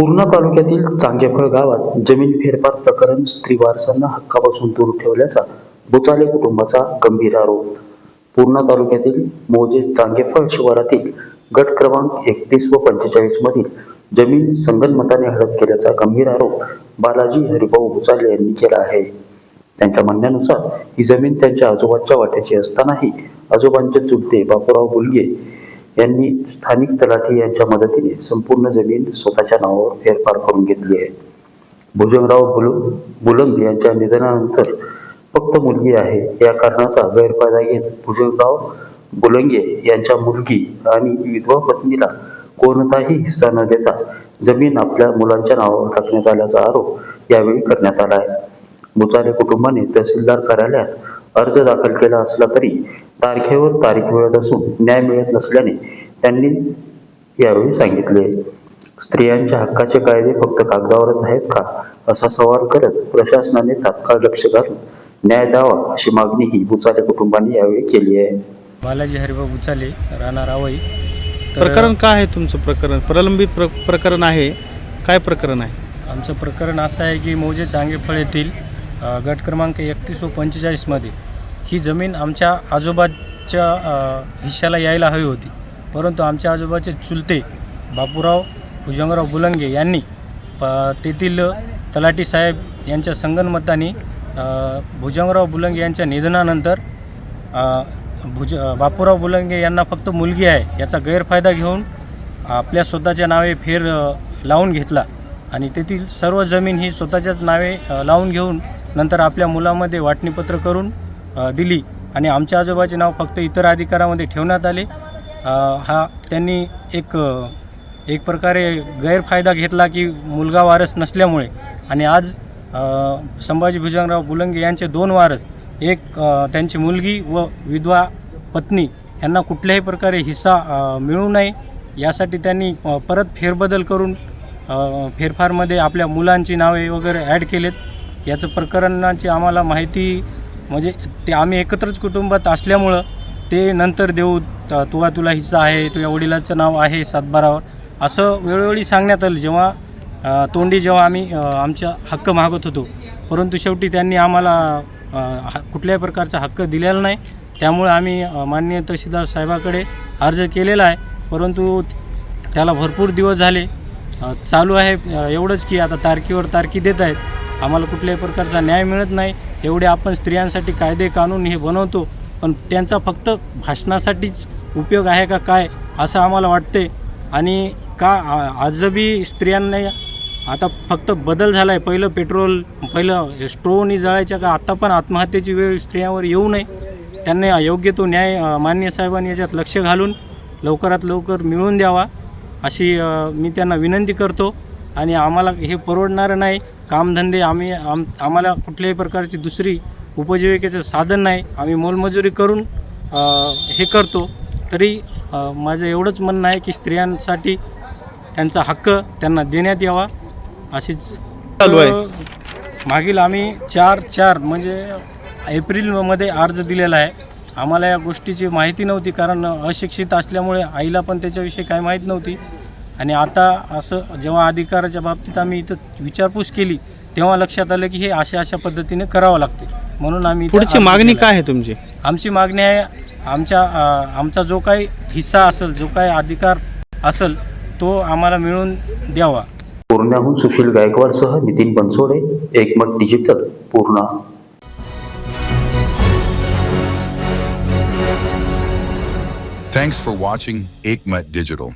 पूर्णा तालुक्यातील चांगेफळ गावात जमीन फेरफार प्रकरण स्त्री वारसांना हक्कापासून दूर ठेवल्याचा बुचाले कुटुंबाचा गंभीर आरोप. पूर्णा तालुक्यातील मोजे चांगेफळ शिवारातील गट क्रमांक एकतीस व पंचेचाळीस मधील जमीन संगनमताने हडप केल्याचा गंभीर आरोप बालाजी हरिभाऊ बुचाले यांनी केला आहे. त्यांच्या म्हणण्यानुसार ही जमीन त्यांच्या आजोबांच्या वाट्याची असतानाही आजोबांचे चुलते बापूराव बुलगे यांनी स्थानिक तलाठी यांच्या मदतीने संपूर्ण जमीन स्वतःच्या नावावर फेरफार करून घेतली आहे. भुजंगराव बुल बुलंद यांच्या निधनानंतर फक्त मुलगी आहे. या कारणाचा गैरफायदा घेत भुजंगराव बुलंगे यांच्या मुलगी आणि विधवा पत्नीला कोणताही हिस्सा न देता जमीन आपल्या मुलांच्या नावावर टाकण्यात आल्याचा आरोप यावेळी करण्यात आला आहे. बुचारे कुटुंबाने तहसीलदार कार्यालयात अर्ज दाखल केला असला तरी तारखेवर तारीख मिळत असून न्याय मिळत नसल्याने त्यांनी यावेळी सांगितले. स्त्रियांच्या हक्काचे कायदे फक्त कागदावरच आहेत का? असा सवाल करत प्रशासनाने तात्काळ लक्ष घालून न्याय द्यावा अशी मागणी ही बुचारे कुटुंबाने यावेळी केली आहे. बालाजी हरिभाऊ बुचाले राणा रावई प्रकरण काय आहे तुमचं प्रकरण? प्रलंबित प्र प्रकरण आहे. काय प्रकरण आहे? आमचं प्रकरण असं आहे की मौजे चांगेफळ येथील गट क्रमांक एकतीस व पंचेचाळीसमध्ये ही जमीन आमच्या आजोबाच्या हिश्श्याला यायला हवी होती. परंतु आमच्या आजोबाचे चुलते बापूराव भुजंगराव बुलंगे यांनी प तेथील तलाटी साहेब यांच्या संगनमताने भुजंगराव बुलंगे यांच्या निधनानंतर भुज बापूराव बुलंगे यांना फक्त मुलगी आहे याचा गैरफायदा घेऊन आपल्या स्वतःच्या नावे फेर लावून घेतला आणि तेथील सर्व जमीन ही स्वतःच्याच नावे लावून घेऊन नंतर आपल्या मुलामध्ये वाटणीपत्र करून दिली. आणि आमच्या आजोबाचे नाव फक्त इतर अधिकारामध्ये ठेवण्यात आले. हा त्यांनी एक एक प्रकारे गैरफायदा घेतला की मुलगा वारस नसल्यामुळे. आणि आज संभाजी भुजंगराव बुलंगे यांचे दोन वारस एक त्यांची मुलगी व विधवा पत्नी यांना कुठल्याही प्रकारे हिस्सा मिळू नये. यासाठी त्यांनी परत फेरबदल करून फेरफारमध्ये आपल्या मुलांची नावे वगैरे ॲड केलेत. याचं प्रकरणाची आम्हाला माहिती म्हणजे ते आम्ही एकत्रच कुटुंबात असल्यामुळं ते नंतर देऊ तुवा तुला तुला हिस्सा आहे तुझ्या वडिलाचं नाव आहे सातबारावर. असं वेळोवेळी सांगण्यात आलं. जेव्हा तोंडी जेव्हा आम्ही आमच्या हक्क मागत होतो परंतु शेवटी त्यांनी आम्हाला हा- कुठल्याही प्रकारचा हक्क दिलेला नाही. त्यामुळे आम्ही माननीय तहसीलदार साहेबाकडे अर्ज केलेला आहे. परंतु त्याला भरपूर दिवस झाले. चालू आहे एवढंच की आता तारखेवर तारखी देत आहेत. आम्हाला कुठल्याही प्रकारचा न्याय मिळत नाही. एवढे आपण स्त्रियांसाठी कायदे कानून हे बनवतो पण त्यांचा फक्त भाषणासाठीच उपयोग आहे का काय असं आम्हाला वाटते. आणि का आ- आजबी स्त्रियांना आता फक्त बदल झाला आहे पहिलं पेट्रोल पहिलं स्ट्रोनी जळायच्या का आत्ता पण आत्महत्येची वेळ स्त्रियांवर येऊ नये. त्यांना योग्य तो न्याय मान्य साहेबांनी याच्यात लक्ष घालून लवकरात लवकर मिळवून द्यावा अशी मी त्यांना विनंती करतो. आणि आम्हाला हे परवडणारं नाही. कामधंदे आम्ही आम आम्हाला कुठल्याही प्रकारची दुसरी उपजीविकेचं साधन नाही. आम्ही मोलमजुरी करून हे करतो. तरी माझं एवढंच म्हणणं आहे की स्त्रियांसाठी त्यांचा हक्क त्यांना देण्यात यावा. अशीच चालू आहे. मागील आम्ही चार चार म्हणजे एप्रिलमध्ये अर्ज दिलेला आहे. आम्हाला या गोष्टीची माहिती नव्हती कारण अशिक्षित असल्यामुळे आईला पण त्याच्याविषयी काय माहीत नव्हती. आणि आता असं जेव्हा अधिकाराच्या बाबतीत आम्ही इथं विचारपूस केली तेव्हा लक्षात आलं की हे अशा अशा पद्धतीने करावं लागते म्हणून आम्ही पुढची मागणी. काय आहे तुमची आमची मागणी आहे आमच्या आमचा जो काही हिस्सा असेल जो काही अधिकार असेल तो आम्हाला मिळून द्यावा पूर्ण्याहून Sushil गायकवाडसह Nitin Bansode Ekmat digital Purna Thanks for watching Aikmat Digital.